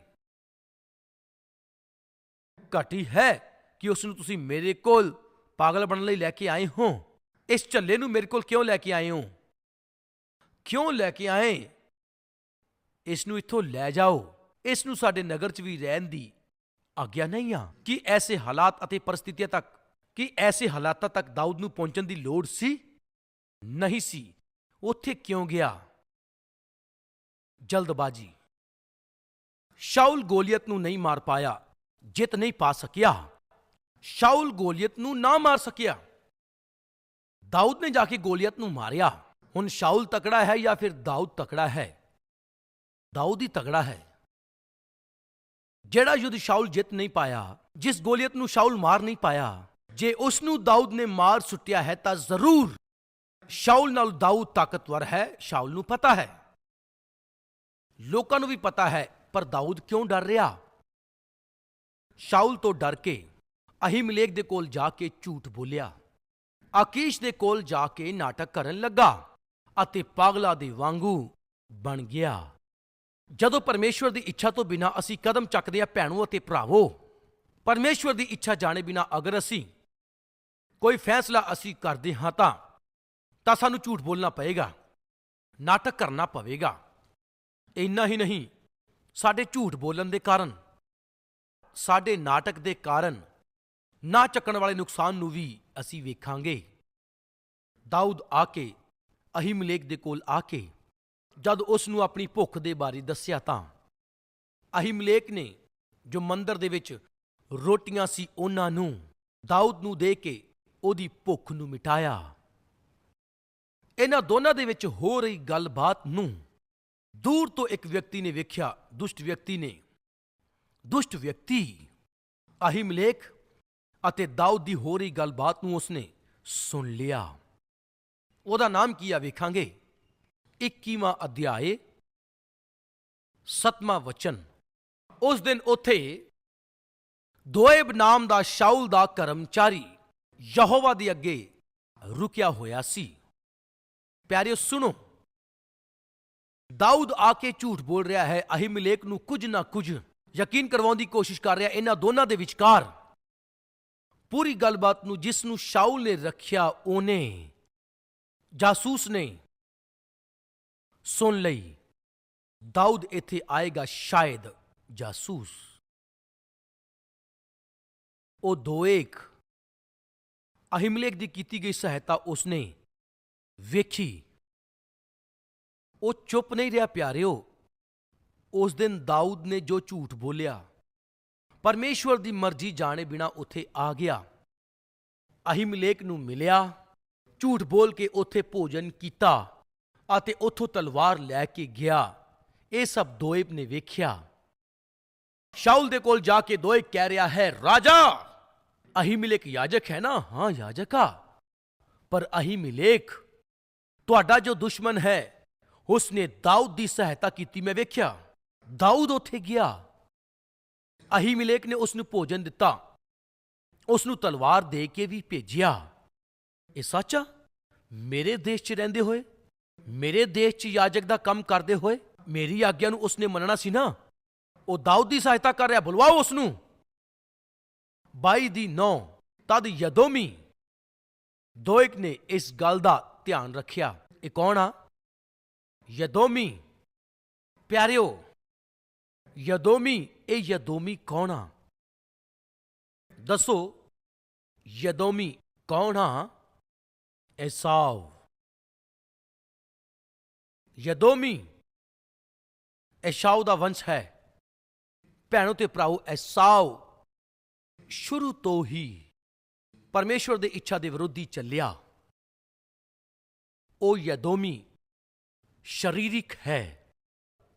Speaker 1: ਘਟੀ ਹੈ ਕਿ ਉਸ ਨੂੰ ਤੁਸੀਂ ਮੇਰੇ ਕੋਲ ਪਾਗਲ ਬਣਨ ਲਈ ਲੈ ਕੇ ਆਏ ਹੋ? ਇਸ ਝੱਲੇ ਨੂੰ ਮੇਰੇ ਕੋਲ ਕਿਉਂ ਲੈ ਕੇ ਆਏ ਹੋ? ਕਿਉਂ ਲੈ ਕੇ ਆਏ? ਇਸ ਨੂੰ ਇੱਥੋਂ ਲੈ ਜਾਓ। ਇਸ ਨੂੰ ਸਾਡੇ ਨਗਰ 'ਚ ਵੀ ਰਹਿਣ ਦੀ ਆਗਿਆ ਨਹੀਂ ਆ। ਕਿ ਐਸੇ ਹਾਲਾਤ ਅਤੇ ਪਰਿਸਥਿਤੀਆਂ ਤੱਕ, ਕਿ ਐਸੇ ਹਾਲਾਤਾਂ ਤੱਕ ਦਾਊਦ ਨੂੰ ਪਹੁੰਚਣ ਦੀ ਲੋੜ ਸੀ? ਨਹੀਂ ਸੀ। ਉੱਥੇ ਕਿਉਂ ਗਿਆ? ਜਲਦਬਾਜ਼ੀ। ਸ਼ਾਉਲ ਗੋਲੀਅਤ ਨੂੰ ਨਹੀਂ ਮਾਰ ਪਾਇਆ, ਜਿੱਤ ਨਹੀਂ ਪਾ ਸਕਿਆ। ਸ਼ਾਉਲ ਗੋਲੀਅਤ ਨੂੰ ਨਾ ਮਾਰ ਸਕਿਆ। ਦਾਊਦ ਨੇ ਜਾ ਕੇ ਗੋਲੀਅਤ ਨੂੰ ਮਾਰਿਆ। ਹੁਣ ਸ਼ਾਉਲ ਤਕੜਾ ਹੈ ਜਾਂ ਫਿਰ ਦਾਊਦ ਤਕੜਾ ਹੈ? ਦਾਊਦ ਹੀ ਤਕੜਾ ਹੈ। ਜਿਹੜਾ ਯੁੱਧ ਸ਼ਾਉਲ ਜਿੱਤ ਨਹੀਂ ਪਾਇਆ, ਜਿਸ ਗੋਲੀਅਤ ਨੂੰ ਸ਼ਾਉਲ ਮਾਰ ਨਹੀਂ ਪਾਇਆ, ਜੇ ਉਸ ਨੂੰ ਦਾਊਦ ਨੇ ਮਾਰ ਸੁੱਟਿਆ ਹੈ ਤਾਂ ਜ਼ਰੂਰ ਸ਼ਾਉਲ ਨਾਲ ਦਾਊਦ ਤਾਕਤਵਰ ਹੈ, ਸ਼ਾਉਲ ਨੂੰ ਪਤਾ ਹੈ। ਲੋਕਾਂ ਨੂੰ ਵੀ ਪਤਾ ਹੈ, ਪਰ ਦਾਊਦ ਕਿਉਂ ਡਰ ਰਿਹਾ? ਸ਼ਾਉਲ ਤੋਂ ਡਰ ਕੇ ਅਹੀਮਲੇਕ ਦੇ ਕੋਲ ਜਾ ਕੇ ਝੂਠ ਬੋਲਿਆ। ਆਕੀਸ਼ ਦੇ ਕੋਲ ਜਾ ਕੇ ਨਾਟਕ ਕਰਨ ਲੱਗਾ ਅਤੇ ਪਾਗਲਾ ਦੇ ਵਾਂਗੂ ਬਣ ਗਿਆ। ਜਦੋਂ ਪਰਮੇਸ਼ਵਰ ਦੀ ਇੱਛਾ ਤੋਂ ਬਿਨਾ ਅਸੀਂ ਕਦਮ ਚੱਕਦੇ ਹਾਂ ਭੈਣੋ ਅਤੇ ਭਰਾਵੋ, ਪਰਮੇਸ਼ਵਰ ਦੀ ਇੱਛਾ ਜਾਣੇ ਬਿਨਾ ਅਗਰ ਅਸੀਂ ਕੋਈ ਫੈਸਲਾ ਅਸੀਂ ਕਰਦੇ ਹਾਂ ਤਾਂ ਤਾਂ ਸਾਨੂੰ ਝੂਠ ਬੋਲਣਾ ਪਏਗਾ, ਨਾਟਕ ਕਰਨਾ ਪਵੇਗਾ। ਇੰਨਾ ਹੀ ਨਹੀਂ, ਸਾਡੇ ਝੂਠ ਬੋਲਣ ਦੇ ਕਾਰਨ, ਸਾਡੇ ਨਾਟਕ ਦੇ ਕਾਰਨ, ਨਾ ਚੱਕਣ ਵਾਲੇ ਨੁਕਸਾਨ ਨੂੰ ਵੀ ਅਸੀਂ ਵੇਖਾਂਗੇ। ਦਾਊਦ ਆ ਕੇ ਅਹੀਮਲੇਕ ਦੇ ਕੋਲ ਆ ਕੇ, ਜਦ ਉਸ ਨੂੰ ਆਪਣੀ ਭੁੱਖ ਦੇ ਬਾਰੇ ਦੱਸਿਆ ਤਾਂ ਅਹੀਮਲੇਕ ਨੇ ਜੋ ਮੰਦਰ ਦੇ ਵਿੱਚ ਰੋਟੀਆਂ ਸੀ ਉਹਨਾਂ ਨੂੰ ਦਾਊਦ ਨੂੰ ਦੇ ਕੇ ਉਹਦੀ ਭੁੱਖ ਨੂੰ ਮਿਟਾਇਆ। ਇਹਨਾਂ ਦੋਨਾਂ ਦੇ ਵਿੱਚ ਹੋ ਰਹੀ ਗੱਲਬਾਤ ਨੂੰ ਦੂਰ ਤੋਂ ਇੱਕ ਵਿਅਕਤੀ ਨੇ ਵੇਖਿਆ, ਦੁਸ਼ਟ ਵਿਅਕਤੀ ਨੇ। ਦੁਸ਼ਟ ਵਿਅਕਤੀ ਅਹੀਮਲੇਕ ਅਤੇ ਦਾਊਦ ਦੀ ਹੋ ਰਹੀ ਗੱਲਬਾਤ ਨੂੰ ਉਸਨੇ ਸੁਣ ਲਿਆ। ਉਹਦਾ ਨਾਮ ਕੀ ਆ ਵੇਖਾਂਗੇ? 21ਵਾਂ ਅਧਿਆਏ 7ਵਾਂ ਵਚਨ। ਉਸ ਦਿਨ ਉੱਥੇ ਦੋਏਬ ਨਾਮ ਦਾ ਸ਼ਾਉਲ ਦਾ ਕਰਮਚਾਰੀ ਯਹੋਵਾ ਦੇ ਅੱਗੇ ਰੁਕਿਆ ਹੋਇਆ ਸੀ। ਪਿਆਰਿਓ, ਸੁਣੋ। ਦਾਊਦ ਆ ਕੇ ਝੂਠ ਬੋਲ ਰਿਹਾ ਹੈ, ਅਹੀਮਲੇਕ ਨੂੰ ਕੁਝ ਨਾ ਕੁਝ ਯਕੀਨ ਕਰਵਾਉਣ ਦੀ ਕੋਸ਼ਿਸ਼ ਕਰ ਰਿਹਾ, ਇਹਨਾਂ ਦੋਨਾਂ ਦੇ ਵਿਚਕਾਰ। ਪੂਰੀ ਗੱਲਬਾਤ ਨੂੰ ਜਿਸ ਨੂੰ ਸ਼ਾਉਲ ਨੇ ਰੱਖਿਆ, ਉਹਨੇ ਜਾਸੂਸ ਨੇ ਸੁਣ ਲਈ। ਦਾਊਦ ਇੱਥੇ ਆਏਗਾ ਸ਼ਾਇਦ ਜਾਸੂਸ। ਉਹ ਦੋਏਕ ਅਹਿਮਲੇਕ ਦੀ ਕੀਤੀ ਗਈ ਸਹਾਇਤਾ ਉਸਨੇ ਵੇਖੀ। ਉਹ ਚੁੱਪ ਨਹੀਂ ਰਿਹਾ ਪਿਆਰਿਓ। ਉਸ ਦਿਨ ਦਾਊਦ ਨੇ ਜੋ ਝੂਠ ਬੋਲਿਆ, ਪਰਮੇਸ਼ਵਰ ਦੀ ਮਰਜ਼ੀ ਜਾਣੇ ਬਿਨਾ ਉੱਥੇ ਆ ਗਿਆ। ਅਹੀਮਲੇਕ ਨੂੰ ਮਿਲਿਆ, ਝੂਠ ਬੋਲ ਕੇ ਉੱਥੇ ਭੋਜਨ ਕੀਤਾ ਅਤੇ ਉੱਥੋਂ ਤਲਵਾਰ ਲੈ ਕੇ ਗਿਆ। ਇਹ ਸਭ ਦੋਏਬ ਨੇ ਵੇਖਿਆ। ਸ਼ਾਉਲ ਦੇ ਕੋਲ ਜਾ ਕੇ ਦੋਏਬ ਕਹਿ ਰਿਹਾ ਹੈ, ਰਾਜਾ ਅਹੀਮਿਲੇਕ ਯਾਜਕ ਹੈ ਨਾ? ਹਾਂ ਯਾਜਕ। ਆ ਪਰ ਅਹੀਮਿਲੇਕ ਤੁਹਾਡਾ ਜੋ ਦੁਸ਼ਮਣ ਹੈ ਉਸਨੇ ਦਾਊਦ ਦੀ ਸਹਾਇਤਾ ਕੀਤੀ, ਮੈਂ ਵੇਖਿਆ। ਦਾਊਦ ਉੱਥੇ ਗਿਆ। ਅਹੀਮਿਲੇਕ ਨੇ ਉਸ ਨੂੰ ਭੋਜਨ ਦਿੱਤਾ। ਉਸ ਨੂੰ ਤਲਵਾਰ ਦੇ ਕੇ ਵੀ ਭੇਜਿਆ। ਇਹ ਸੱਚ ਆ? ਮੇਰੇ ਦੇਸ਼ 'ਚ ਰਹਿੰਦੇ ਹੋਏ? ਮੇਰੇ ਦੇਸ਼ 'ਚ ਯਾਜਕ ਦਾ ਕੰਮ ਕਰਦੇ ਹੋਏ? ਮੇਰੀ ਆਗਿਆ ਨੂੰ ਉਸਨੇ ਮੰਨਣਾ ਸੀ ਨਾ? ਉਹ ਦਾਊਦ ਦੀ ਸਹਾਇਤਾ ਕਰ ਰਿਹਾ, ਬੁਲਵਾਓ ਉਸ ਨੂੰ 22 ਦੀ 9 ਤਦ ਯਦੋਮੀ। ਦੋਇਕ ਨੇ ਇਸ ਗੱਲ ਦਾ ਧਿਆਨ ਰੱਖਿਆ। ਇਹ ਕੌਣ ਆ? ਯਦੋਮੀ। ਪਿਆਰਿਓ, ਯਦੋਮੀ, ਇਹ ਯਦੋਮੀ ਕੌਣ ਆ? ਦੱਸੋ, ਯਦੋਮੀ ਕੌਣ ਆ? ਐਸਾਵ ਯਦੋਮੀ ਐਸ਼ਾਉ ਦਾ ਵੰਸ਼ ਹੈ। ਭੈਣੋ ਤੇ ਭਰਾਓ ਐਸਾਵ ਸ਼ੁਰੂ ਤੋਂ ਹੀ ਪਰਮੇਸ਼ਵਰ ਦੀ ਇੱਛਾ ਦੇ ਵਿਰੋਧੀ ਚੱਲਿਆ। ਉਹ ਯਦੋਮੀ ਸ਼ਰੀਰਿਕ ਹੈ।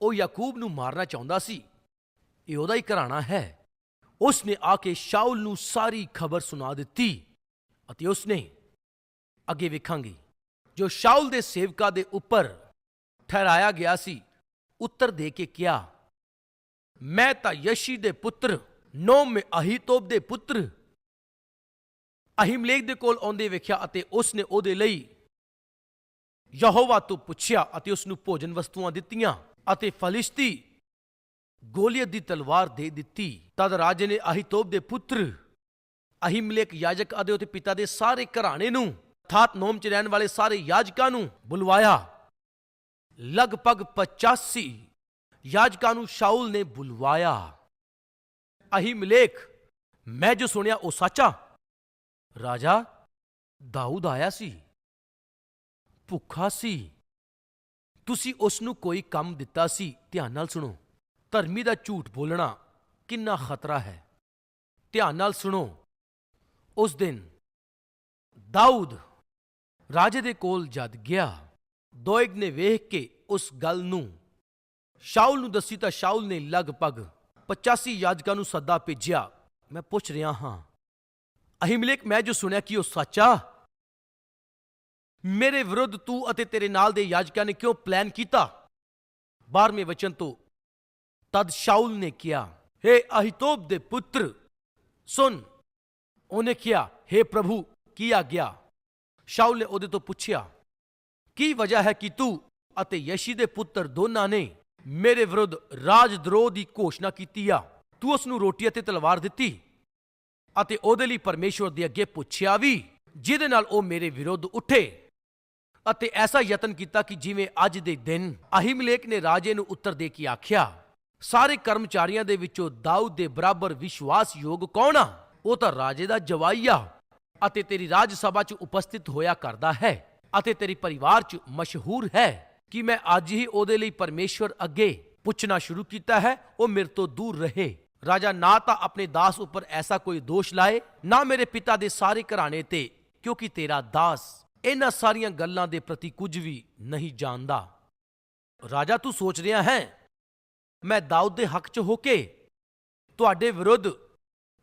Speaker 1: ਉਹ ਯਾਕੂਬ ਨੂੰ ਮਾਰਨਾ ਚਾਹੁੰਦਾ ਸੀ। ਇਹ ਉਹਦਾ ਹੀ ਘਰਾਣਾ ਹੈ। ਉਸ ਨੇ ਆ ਕੇ ਸ਼ਾਉਲ ਨੂੰ ਸਾਰੀ ਖਬਰ ਸੁਣਾ ਦਿੱਤੀ ਅਤੇ ਉਸ ਨੇ ਅੱਗੇ ਵੇਖਾਂਗੇ, ਜੋ ਸ਼ਾਉਲ ਦੇ ਸੇਵਕਾਂ ਦੇ ਉੱਪਰ ਠਹਿਰਾਇਆ ਗਿਆ ਸੀ, ਉੱਤਰ ਦੇ ਕੇ ਕਿਹਾ, ਮੈਂ ਤਾਂ ਯਸ਼ੀ ਦੇ ਪੁੱਤਰ, ਨੋਮ ਅਹੀਤੋਬ ਦੇ ਪੁੱਤਰ, ਅਹਿਮਲੇਖ ਦੇ ਕੋਲ ਆਉਂਦੇ ਵੇਖਿਆ ਅਤੇ ਉਸ ਨੇ ਉਹਦੇ ਲਈ ਯਹੋਵਾ ਤੋਂ ਪੁੱਛਿਆ ਅਤੇ ਉਸ ਨੂੰ ਭੋਜਨ ਵਸਤੂਆਂ ਦਿੱਤੀਆਂ ਅਤੇ ਫਲਿਸ਼ਤੀ ਗੋਲੀਅਤ ਦੀ ਤਲਵਾਰ ਦੇ ਦਿੱਤੀ। ਤਦ ਰਾਜੇ ਨੇ ਅਹੀਤੋਬ ਦੇ ਪੁੱਤਰ, ਅਹਿਮਲੇਕ ਯਾਜਕ ਅਤੇ ਉਹਦੇ ਪਿਤਾ ਦੇ ਸਾਰੇ ਘਰਾਣੇ ਨੂੰ ਥਾਤ ਨੋਮ ਚ ਰਹਿਣ ਵਾਲੇ ਸਾਰੇ ਯਾਜਕਾਂ ਨੂੰ ਬੁਲਵਾਇਆ। ਲਗਭਗ 85 ਯਾਜਕਾਂ ਨੂੰ ਸ਼ਾਉਲ ਨੇ ਬੁਲਵਾਇਆ। ਅਹੀਮਲੇਕ, ਮੈਂ ਜੋ ਸੁਣਿਆ ਉਹ ਸੱਚਾ ਰਾਜਾ, ਦਾਊਦ ਆਇਆ ਸੀ। ਭੁੱਖਾ ਸੀ। ਤੁਸੀਂ ਉਸ ਨੂੰ ਕੋਈ ਕੰਮ ਦਿੱਤਾ ਸੀ, ਧਿਆਨ ਨਾਲ ਸੁਣੋ। ਧਰਮੀ ਦਾ ਝੂਠ ਬੋਲਣਾ ਕਿੰਨਾ ਖਤਰਾ ਹੈ। ਧਿਆਨ ਨਾਲ ਸੁਣੋ। ਉਸ ਦਿਨ ਦਾਊਦ ਰਾਜੇ ਦੇ ਕੋਲ ਜਦ ਗਿਆ, ਦੋਇਗ ਨੇ ਵੇਖ ਕੇ ਉਸ ਗੱਲ ਨੂੰ ਸ਼ਾਉਲ ਨੂੰ ਦੱਸੀ ਤਾਂ ਸ਼ਾਉਲ ਨੇ ਲਗਭਗ 85 ਯਾਜਕਾਂ ਨੂੰ ਸੱਦਾ ਭੇਜਿਆ, ਮੈਂ ਪੁੱਛ ਰਿਹਾ ਹਾਂ, ਅਹਿਮਲੇਕ, ਮੈਂ ਜੋ ਸੁਣਿਆ ਕਿ ਉਹ ਸੱਚਾ ਮੇਰੇ ਵਿਰੁੱਧ ਤੂੰ ਅਤੇ ਤੇਰੇ ਨਾਲ ਦੇ ਯਾਜਕਾਂ ਨੇ ਕਿਉਂ ਪਲਾਨ ਕੀਤਾ? 12ਵੇਂ ਵਚਨ ਤੋਂ, ਤਦ ਸ਼ਾਉਲ ਨੇ ਕਿਹਾ हे ਅਹਿਤੋਬ ਦੇ ਪੁੱਤਰ, ਸੁਣ। ਉਹਨੇ ਕਿਹਾ हे ਪ੍ਰਭੂ, ਕੀ ਆਗਿਆ? ਸ਼ਾਉਲ ਨੇ ਉਹਦੇ ਤੋਂ ਪੁੱਛਿਆ, ਕੀ ਵਜ੍ਹਾ ਹੈ ਕਿ ਤੂੰ ਅਤੇ ਯਸ਼ੀ ਦੇ ਪੁੱਤਰ ਦੋਨਾਂ ਨੇ ਮੇਰੇ ਵਿਰੁੱਧ ਰਾਜਦਰੋਹ ਦੀ ਘੋਸ਼ਣਾ ਕੀਤੀ ਆ? ਤੂੰ ਉਸ ਨੂੰ ਰੋਟੀ ਅਤੇ ਤਲਵਾਰ ਦਿੱਤੀ ਅਤੇ ਉਹਦੇ ਲਈ ਪਰਮੇਸ਼ਵਰ ਦੇ ਅੱਗੇ ਪੁੱਛਿਆ ਵੀ, ਜਿਹਦੇ ਨਾਲ ਉਹ ਮੇਰੇ ਵਿਰੁੱਧ ਉੱਠੇ। ਅਤੇ ਐਸਾ ਯਤਨ ਕੀਤਾ ਕਿ ਜਿਵੇਂ ਅੱਜ ਦੇ ਦਿਨ ਅਹਿਮਲੇਖ ਨੇ ਰਾਜੇ ਨੂੰ ਉੱਤਰ ਦੇ ਕੇ ਆਖਿਆ, ਸਾਰੇ ਕਰਮਚਾਰੀਆਂ ਦੇ ਵਿੱਚੋਂ ਦਾਊਦ ਦੇ ਬਰਾਬਰ ਵਿਸ਼ਵਾਸਯੋਗ ਕੌਣ ਆ? ਉਹ ਤਾਂ ਰਾਜੇ ਦਾ ਜਵਾਈ ਆ ਅਤੇ ਤੇਰੀ ਰਾਜ ਸਭਾ 'ਚ ਉਪਸਥਿਤ ਹੋਇਆ ਕਰਦਾ ਹੈ ਅਤੇ ਤੇਰੇ ਪਰਿਵਾਰ 'ਚ ਮਸ਼ਹੂਰ ਹੈ। ਕਿ ਮੈਂ ਅੱਜ ਹੀ ਉਹਦੇ ਲਈ ਪਰਮੇਸ਼ਵਰ ਅੱਗੇ ਪੁੱਛਣਾ ਸ਼ੁਰੂ ਕੀਤਾ ਹੈ? ਉਹ ਮੇਰੇ ਤੋਂ ਦੂਰ ਰਹੇ। ਰਾਜਾ ਨਾ ਤਾਂ ਆਪਣੇ ਦਾਸ ਉੱਪਰ ਐਸਾ ਕੋਈ ਦੋਸ਼ ਲਾਏ, ਨਾ ਮੇਰੇ ਪਿਤਾ ਦੇ ਸਾਰੇ ਘਰਾਣੇ ਤੇ, ਕਿਉਂਕਿ ਤੇਰਾ ਦਾਸ ਇਹਨਾਂ ਸਾਰੀਆਂ ਗੱਲਾਂ ਦੇ ਪ੍ਰਤੀ ਕੁਝ ਵੀ ਨਹੀਂ ਜਾਣਦਾ। ਰਾਜਾ, ਤੂੰ ਸੋਚ ਰਿਹਾ ਹੈ? ਮੈਂ ਦਾਊਦ ਦੇ ਹੱਕ 'ਚ ਹੋ ਕੇ ਤੁਹਾਡੇ ਵਿਰੁੱਧ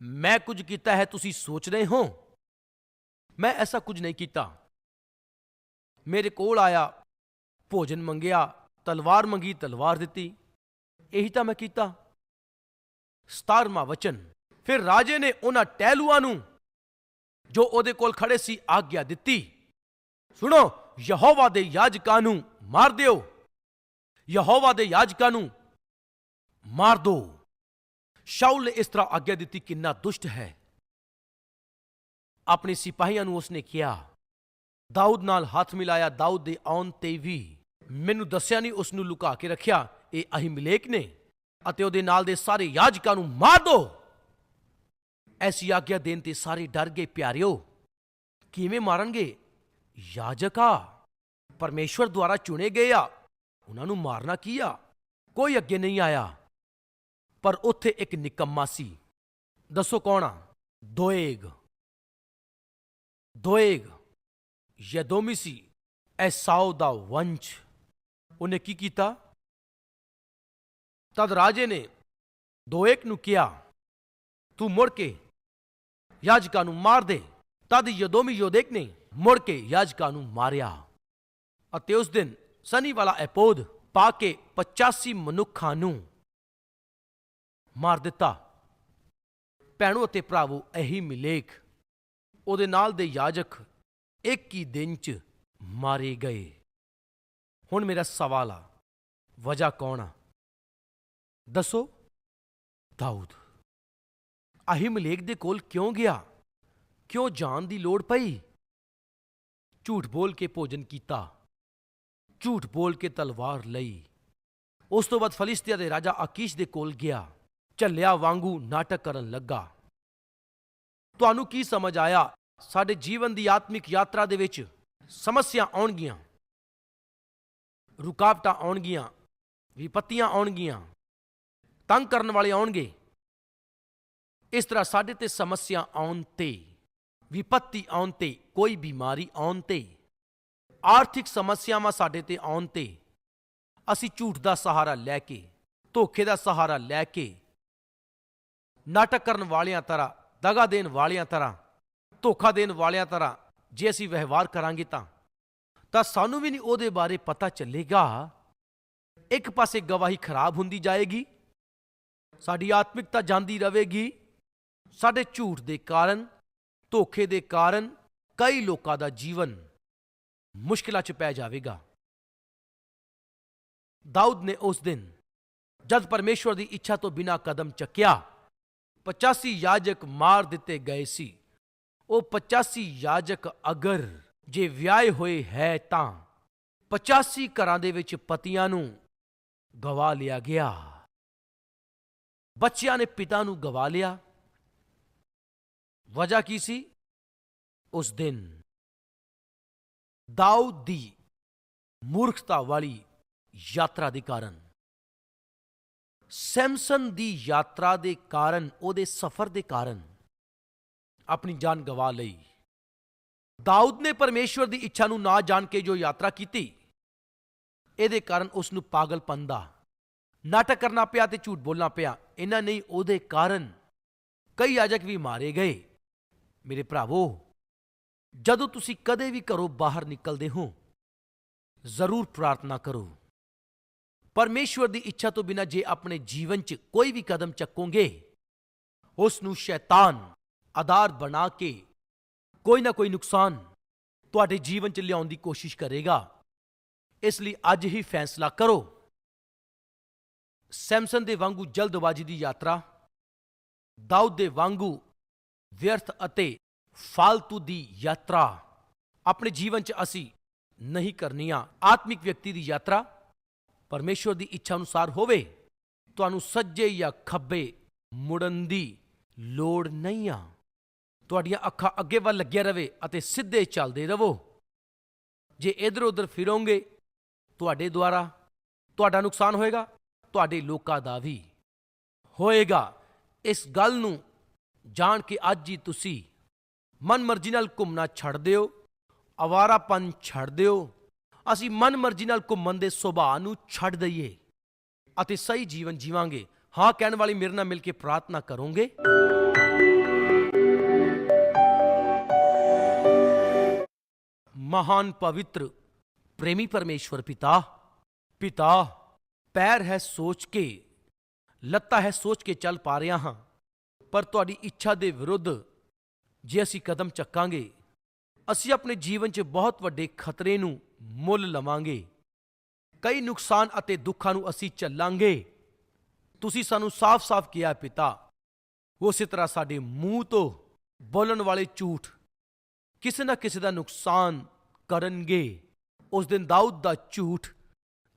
Speaker 1: ਮੈਂ ਕੁਝ ਕੀਤਾ ਹੈ, ਤੁਸੀਂ ਸੋਚ ਰਹੇ ਹੋ? ਮੈਂ ਐਸਾ ਕੁਝ ਨਹੀਂ ਕੀਤਾ। ਮੇਰੇ ਕੋਲ ਆਇਆ, ਭੋਜਨ ਮੰਗਿਆ, ਤਲਵਾਰ ਮੰਗੀ, ਤਲਵਾਰ ਦਿੱਤੀ। ਇਹੀ ਤਾਂ ਮੈਂ ਕੀਤਾ। 17ਵਾਂ ਵਚਨ। ਫਿਰ ਰਾਜੇ ਨੇ ਉਹਨਾਂ ਟਹਿਲੂਆਂ ਨੂੰ ਜੋ ਉਹਦੇ ਕੋਲ ਖੜੇ ਸੀ, ਆਗਿਆ ਦਿੱਤੀ। ਸੁਣੋ, ਯਹੋਵਾ ਦੇ ਯਾਜਕਾਂ ਨੂੰ ਮਾਰ ਦਿਓ। ਯਹੋਵਾ ਦੇ ਯਾਜਕਾਂ ਨੂੰ ਮਾਰ ਦੋ। ਸ਼ਾਉਲ ਨੇ ਇਸ ਤਰ੍ਹਾਂ ਆਗਿਆ ਦਿੱਤੀ, ਕਿੰਨਾ ਦੁਸ਼ਟ ਹੈ। ਆਪਣੇ ਸਿਪਾਹੀਆਂ ਨੂੰ ਉਸਨੇ ਕਿਹਾ, ਦਾਊਦ ਨਾਲ ਹੱਥ ਮਿਲਾਇਆ, ਦਾਊਦ ਦੇ ਆਉਣ ਤੇ ਵੀ ਮੈਨੂੰ ਦੱਸਿਆ ਨਹੀਂ ਉਸ ਨੂੰ ਲੁਕਾ ਕੇ ਰੱਖਿਆ। ਇਹ ਅਹਿਮਲੇਕ ਨੇ ਅਤੇ ਉਹਦੇ ਨਾਲ ਦੇ ਸਾਰੇ ਯਾਜਕਾਂ ਨੂੰ ਮਾਰ ਦੋ। ਐਸੀ ਆਗਿਆ ਦੇਣ ਤੇ ਸਾਰੇ ਡਰ ਗਏ, ਪਿਆਰਿਓ, ਕਿਵੇਂ ਮਾਰਨਗੇ? ਯਾਜਕਾ ਪਰਮੇਸ਼ਵਰ ਦੁਆਰਾ ਚੁਣੇ ਗਏ ਆ ਉਹਨਾਂ ਨੂੰ ਮਾਰਨਾ ਕੀ ਆ ਕੋਈ ਅੱਗੇ ਨਹੀਂ ਆਇਆ ਪਰ ਉੱਥੇ ਇੱਕ ਨਿਕੰਮਾ ਸੀ ਦੱਸੋ ਕੌਣ ਆ ਦੋਏਗ ਦੋਏਗ ਯਦੋਮੀ ਸੀ ਐਸਾਉ ਦਾ ਵੰਸ਼ ਉਹਨੇ ਕੀ ਕੀਤਾ ਤਦ ਰਾਜੇ ਨੇ ਦੋਏਕ ਨੂੰ ਕਿਹਾ ਤੂੰ ਮੁੜ ਕੇ ਯਾਜਕਾ ਨੂੰ ਮਾਰ ਦੇ ਤਦ ਯਦੋਮੀ ਯੋਦੇਕ ਨੇ ਮੁੜ ਕੇ ਯਾਜਕਾਂ ਨੂੰ ਮਾਰਿਆ ਅਤੇ ਉਸ ਦਿਨ ਸਨੀ ਵਾਲਾ ਐਪੋਦ ਪਾ ਕੇ 85 ਮਨੁੱਖਾਂ ਨੂੰ ਮਾਰ ਦਿੱਤਾ। ਭੈਣੋ ਅਤੇ ਭਰਾਵੋ, ਇਹੀ ਮਿਲੇਖ। ਉਹਦੇ ਨਾਲ ਦੇ ਯਾਜਕ ਇੱਕ ਹੀ ਦਿਨ ਚ ਮਾਰੇ ਗਏ। ਹੁਣ ਮੇਰਾ ਸਵਾਲ ਆ, ਵਜ੍ਹਾ ਕੌਣ ਆ? ਦੱਸੋ। ਦਾਊਦ ਅਹਿਮਲੇਕ ਦੇ ਕੋਲ ਕਿਉਂ ਗਿਆ? ਕਿਉਂ ਜਾਣ ਦੀ ਲੋੜ ਪਈ? ਝੂਠ ਬੋਲ ਕੇ ਭੋਜਨ ਕੀਤਾ, ਝੂਠ ਬੋਲ ਕੇ ਤਲਵਾਰ ਲਈ। ਉਸ ਤੋਂ ਬਾਅਦ ਫਲਿਸਤੀਆ ਦੇ ਰਾਜਾ ਆਕੀਸ਼ ਦੇ ਕੋਲ ਗਿਆ, ਝੱਲਿਆ ਵਾਂਗੂ ਨਾਟਕ ਕਰਨ ਲੱਗਾ। ਤੁਹਾਨੂੰ ਕੀ ਸਮਝ ਆਇਆ? ਸਾਡੇ ਜੀਵਨ ਦੀ ਆਤਮਿਕ ਯਾਤਰਾ ਦੇ ਵਿੱਚ ਸਮੱਸਿਆ ਆਉਣਗੀਆਂ, ਰੁਕਾਵਟਾਂ ਆਉਣਗੀਆਂ, ਵਿਪਤੀਆਂ ਆਉਣਗੀਆਂ, ਤੰਗ ਕਰਨ ਵਾਲੇ ਆਉਣਗੇ। ਇਸ ਤਰ੍ਹਾਂ ਸਾਡੇ ਤੇ ਸਮੱਸਿਆ ਆਉਣ ਤੇ। ਵਿਪੱਤੀ ਆਉਣ ਤੇ, ਕੋਈ ਬਿਮਾਰੀ ਆਉਣ ਤੇ। ਆਰਥਿਕ ਸਮੱਸਿਆਵਾਂ ਸਾਡੇ ਤੇ ਆਉਣ ਤੇ। ਅਸੀਂ ਝੂਠ ਦਾ ਸਹਾਰਾ ਲੈ ਕੇ, ਧੋਖੇ ਦਾ ਸਹਾਰਾ ਲੈ ਕੇ, ਨਾਟਕ ਕਰਨ ਵਾਲਿਆਂ ਤਰ੍ਹਾਂ, ਦਗਾ ਦੇਣ ਵਾਲਿਆਂ ਤਰ੍ਹਾਂ, ਧੋਖਾ ਦੇਣ ਵਾਲਿਆਂ ਤਰ੍ਹਾਂ ਜੇ ਅਸੀਂ ਵਿਵਹਾਰ ਕਰਾਂਗੇ ਤਾਂ ਤਾਂ ਸਾਨੂੰ ਵੀ ਨਹੀਂ ਉਹਦੇ ਬਾਰੇ ਪਤਾ ਚੱਲੇਗਾ। ਇੱਕ ਪਾਸੇ ਗਵਾਹੀ ਖਰਾਬ ਹੁੰਦੀ ਜਾਏਗੀ, ਸਾਡੀ ਆਤਮਿਕਤਾ ਜਾਂਦੀ ਰਹੇਗੀ ਸਾਡੇ ਝੂਠ ਦੇ ਕਾਰਨ ਧੋਖੇ ਦੇ ਕਾਰਨ ਕਈ ਲੋਕਾਂ ਦਾ ਜੀਵਨ ਮੁਸ਼ਕਿਲਾਂ 'ਚ ਪੈ ਜਾਵੇਗਾ। ਦਾਊਦ ਨੇ ਉਸ ਦਿਨ ਜਦ ਪਰਮੇਸ਼ਵਰ ਦੀ ਇੱਛਾ ਤੋਂ ਬਿਨਾਂ ਕਦਮ ਚੱਕਿਆ 85 ਯਾਜਕ ਮਾਰ ਦਿੱਤੇ ਗਏ ਸੀ। ਉਹ 85 ਯਾਜਕ ਅਗਰ ਜੇ ਵਿਆਹੇ ਹੋਏ ਹੈ ਤਾਂ 85 ਘਰਾਂ ਦੇ ਵਿੱਚ ਪਤੀਆਂ ਨੂੰ ਗਵਾ ਲਿਆ ਗਿਆ। ਬੱਚਿਆਂ ਨੇ ਪਿਤਾ ਨੂੰ ਗਵਾ ਲਿਆ। ਵਜ੍ਹਾ ਕੀ ਸੀ? ਉਸ ਦਿਨ ਦਾਊਦ ਦੀ ਮੂਰਖਤਾ ਵਾਲੀ ਯਾਤਰਾ ਦੇ ਕਾਰਨ, ਸੈਮਸਨ ਦੀ ਯਾਤਰਾ ਦੇ ਕਾਰਨ, ਉਹਦੇ ਸਫ਼ਰ ਦੇ ਕਾਰਨ ਆਪਣੀ ਜਾਨ ਗਵਾ ਲਈ। ਦਾਊਦ ਨੇ ਪਰਮੇਸ਼ਵਰ ਦੀ ਇੱਛਾ ਨੂੰ ਨਾ ਜਾਣ ਕੇ ਜੋ ਯਾਤਰਾ ਕੀਤੀ, ਇਹਦੇ ਕਾਰਨ ਉਸ ਨੂੰ ਪਾਗਲਪਨ ਦਾ ਨਾਟਕ ਕਰਨਾ ਪਿਆ ਤੇ ਝੂਠ ਬੋਲਣਾ ਪਿਆ। ਇਹਨਾਂ ਨਹੀਂ, ਉਹਦੇ ਕਾਰਨ ਕਈ ਆਜਕ ਵੀ ਮਾਰੇ ਗਏ। ਮੇਰੇ ਭਰਾਵੋ, ਜਦੋਂ ਤੁਸੀਂ ਕਦੇ ਵੀ ਘਰੋਂ ਬਾਹਰ ਨਿਕਲਦੇ ਹੋ, ਜ਼ਰੂਰ ਪ੍ਰਾਰਥਨਾ ਕਰੋ। ਪਰਮੇਸ਼ਵਰ ਦੀ ਇੱਛਾ ਤੋਂ ਬਿਨਾ ਜੇ ਆਪਣੇ ਜੀਵਨ 'ਚ ਕੋਈ ਵੀ ਕਦਮ ਚੱਕੋਗੇ ਉਸ ਨੂੰ ਸ਼ੈਤਾਨ ਆਧਾਰ ਬਣਾ ਕੇ ਕੋਈ ਨਾ ਕੋਈ ਨੁਕਸਾਨ ਤੁਹਾਡੇ ਜੀਵਨ 'ਚ ਲਿਆਉਣ ਦੀ ਕੋਸ਼ਿਸ਼ ਕਰੇਗਾ। ਇਸ ਲਈ ਅੱਜ ਹੀ ਫੈਸਲਾ ਕਰੋ। ਸੈਮਸਨ ਦੇ ਵਾਂਗੂ ਜਲਦਬਾਜ਼ੀ ਦੀ ਯਾਤਰਾ, ਦਾਊਦ ਦੇ ਵਾਂਗੂ ਵਿਅਰਥ ਅਤੇ ਫਾਲਤੂ ਦੀ ਯਾਤਰਾ। ਆਪਣੇ ਜੀਵਨ 'ਚ ਅਸੀਂ ਨਹੀਂ ਕਰਨੀਆਂ ਆਤਮਿਕ ਵਿਅਕਤੀ ਦੀ ਯਾਤਰਾ ਪਰਮੇਸ਼ਵਰ ਦੀ ਇੱਛਾ ਅਨੁਸਾਰ ਹੋਵੇ, ਤੁਹਾਨੂੰ ਸੱਜੇ ਜਾਂ ਖੱਬੇ ਮੁੜਨ ਦੀ ਲੋੜ ਨਹੀਂ ਆ। ਤੁਹਾਡੀਆਂ ਅੱਖਾਂ ਅੱਗੇ ਵੱਲ ਲੱਗਿਆ ਰਵੇ ਅਤੇ ਸਿੱਧੇ ਚੱਲਦੇ ਰਹੋ ਜੇ ਇਧਰ ਉਧਰ ਫਿਰੋਗੇ, ਤੁਹਾਡੇ ਦੁਆਰਾ ਤੁਹਾਡਾ ਨੁਕਸਾਨ ਹੋਏਗਾ, ਤੁਹਾਡੇ ਲੋਕਾਂ ਦਾ ਵੀ ਹੋਏਗਾ। ਇਸ ਗੱਲ ਨੂੰ ਜਾਣ ਕੇ ਅੱਜ ਹੀ ਤੁਸੀਂ ਮਨ ਮਰਜ਼ੀ ਨਾਲ ਘੁੰਮਣਾ ਛੱਡ ਦਿਓ, ਅਵਾਰਾਪਨ ਛੱਡ ਦਿਓ। ਅਸੀਂ ਮਨ ਮਰਜ਼ੀ ਨਾਲ ਘੁੰਮਣ ਦੇ ਸੁਭਾਅ ਨੂੰ ਛੱਡ ਦਈਏ ਅਤੇ ਸਹੀ ਜੀਵਨ ਜੀਵਾਂਗੇ। ਹਾਂ, ਕਹਿਣ ਵਾਲੀ ਮੇਰੇ ਨਾਲ ਮਿਲ ਕੇ ਪ੍ਰਾਰਥਨਾ ਕਰੋਗੇ। ਮਹਾਨ ਪਵਿੱਤਰ, ਪ੍ਰੇਮੀ ਪਰਮੇਸ਼ਵਰ ਪਿਤਾ ਪਿਤਾ, ਪੈਰ ਹੈ ਸੋਚ ਕੇ, ਲੱਤਾ ਹੈ ਸੋਚ ਕੇ ਚੱਲ ਪਾ ਰਿਹਾ ਹਾਂ। ਪਰ ਤੁਹਾਡੀ ਇੱਛਾ ਦੇ ਵਿਰੁੱਧ ਜੇ ਅਸੀਂ ਕਦਮ ਚੱਕਾਂਗੇ, ਅਸੀਂ ਆਪਣੇ ਜੀਵਨ 'ਚ ਬਹੁਤ ਵੱਡੇ ਖਤਰੇ ਨੂੰ ਮੁੱਲ ਲਵਾਂਗੇ। ਕਈ ਨੁਕਸਾਨ ਅਤੇ ਦੁੱਖਾਂ ਨੂੰ ਅਸੀਂ ਚੱਲਾਂਗੇ ਤੁਸੀਂ ਸਾਨੂੰ ਸਾਫ਼-ਸਾਫ਼ ਕਿਹਾ, ਪਿਤਾ, ਉਸੇ ਤਰ੍ਹਾਂ ਸਾਡੇ ਮੂੰਹ ਤੋਂ ਬੋਲਣ ਵਾਲੇ ਝੂਠ ਕਿਸੇ ਨਾ ਕਿਸੇ ਦਾ ਨੁਕਸਾਨ ਕਰਨਗੇ। ਉਸ ਦਿਨ ਦਾਊਦ ਦਾ ਝੂਠ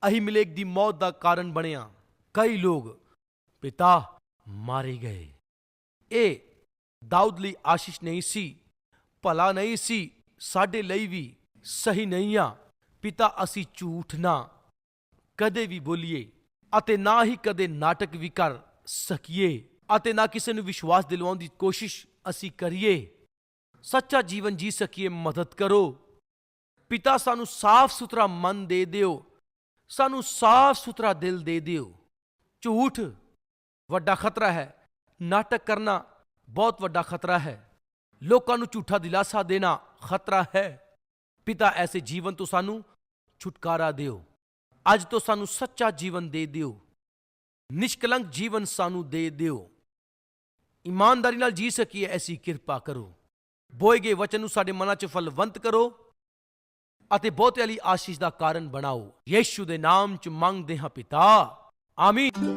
Speaker 1: ਅਹੀਮਲੇਕ ਦੀ ਮੌਤ ਦਾ ਕਾਰਨ ਬਣਿਆ। ਕਈ ਲੋਕ, ਪਿਤਾ, ਮਾਰੇ ਗਏ। ਇਹ ਦਾਊਦ ਲਈ ਆਸ਼ੀਸ਼ ਨਹੀਂ ਸੀ, ਭਲਾ ਨਹੀਂ ਸੀ, ਸਾਡੇ ਲਈ ਵੀ ਸਹੀ ਨਹੀਂ ਆ, ਪਿਤਾ ਅਸੀਂ ਝੂਠ ਨਾ। ਕਦੇ ਵੀ ਬੋਲੀਏ ਅਤੇ ਨਾ ਹੀ ਕਦੇ ਨਾਟਕ ਵੀ ਕਰ ਸਕੀਏ ਅਤੇ ਨਾ ਕਿਸੇ ਨੂੰ ਵਿਸ਼ਵਾਸ ਦਿਲਵਾਉਣ ਦੀ ਕੋਸ਼ਿਸ਼ ਅਸੀਂ ਕਰੀਏ। ਸੱਚਾ ਜੀਵਨ ਜੀ ਸਕੀਏ ਮਦਦ ਕਰੋ। ਪਿਤਾ ਸਾਨੂੰ ਸਾਫ਼ ਸੁਥਰਾ ਮਨ ਦੇ ਦਿਓ, ਸਾਨੂੰ ਸਾਫ਼ ਸੁਥਰਾ ਦਿਲ ਦੇ ਦਿਓ। ਝੂਠ ਵੱਡਾ ਖਤਰਾ ਹੈ। ਨਾਟਕ ਕਰਨਾ ਬਹੁਤ ਵੱਡਾ ਖਤਰਾ ਹੈ। ਲੋਕਾਂ ਨੂੰ ਝੂਠਾ ਦਿਲਾਸਾ ਦੇਣਾ ਖਤਰਾ ਹੈ। ਪਿਤਾ, ਐਸੇ ਜੀਵਨ ਤੋਂ ਸਾਨੂੰ ਛੁਟਕਾਰਾ ਦਿਓ। ਅੱਜ ਤੋਂ ਸਾਨੂੰ ਸੱਚਾ ਜੀਵਨ ਦੇ ਦਿਓ। ਨਿਸ਼ਕਲੰਕ ਜੀਵਨ ਸਾਨੂੰ ਦੇ ਦਿਓ। ਇਮਾਨਦਾਰੀ ਨਾਲ ਜੀ ਸਕੀਏ, ਐਸੀ ਕਿਰਪਾ ਕਰੋ। ਬੋਏ ਗਏ ਵਚਨ ਨੂੰ ਸਾਡੇ ਮਨਾਂ 'ਚ ਫਲਵੰਤ ਕਰੋ ਅਤੇ ਬਹੁਤ ਵਾਲੀ ਆਸ਼ੀਸ਼ ਦਾ ਕਾਰਨ ਬਣਾਓ। ਯੇਸ਼ੂ ਦੇ ਨਾਮ 'ਚ ਮੰਗਦੇ ਹਾਂ ਪਿਤਾ। ਆਮੀਨ।